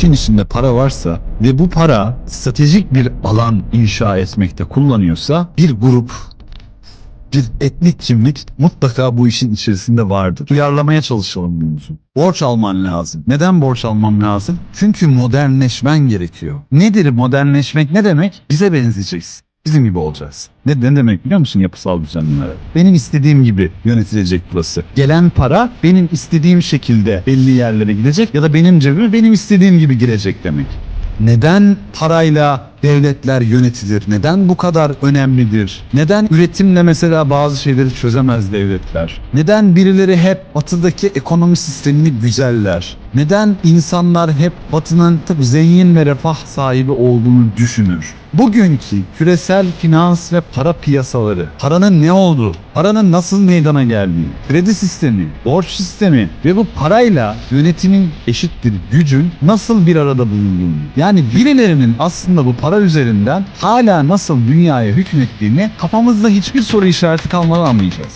işin içinde para varsa ve bu para stratejik bir alan inşa etmekte kullanıyorsa bir grup bir etnik kimlik mutlaka bu işin içerisinde vardır. Duyarlamaya çalışalım bunu. Borç alman lazım. Neden borç almam lazım? Çünkü modernleşmen gerekiyor. Nedir modernleşmek ne demek? Bize benzeyeceksin. Bizim gibi olacağız. Ne, ne demek biliyor musun yapısal düzenlere? Benim istediğim gibi yönetilecek burası. Gelen para benim istediğim şekilde belli yerlere gidecek ya da benim cebime benim istediğim gibi girecek demek. Neden parayla devletler yönetilir? Neden bu kadar önemlidir? Neden üretimle mesela bazı şeyleri çözemez devletler? Neden birileri hep batıdaki ekonomi sistemini güzeller? Neden insanlar hep batının tabii zengin ve refah sahibi olduğunu düşünür? Bugünkü küresel finans ve para piyasaları, paranın ne olduğu, paranın nasıl meydana geldiği, kredi sistemi, borç sistemi ve bu parayla yönetimin eşittir gücün nasıl bir arada bulunduğunu. Yani birilerinin aslında bu para üzerinden hala nasıl dünyaya hükmettiğini kafamızda hiçbir soru işareti kalmadan anlayacağız.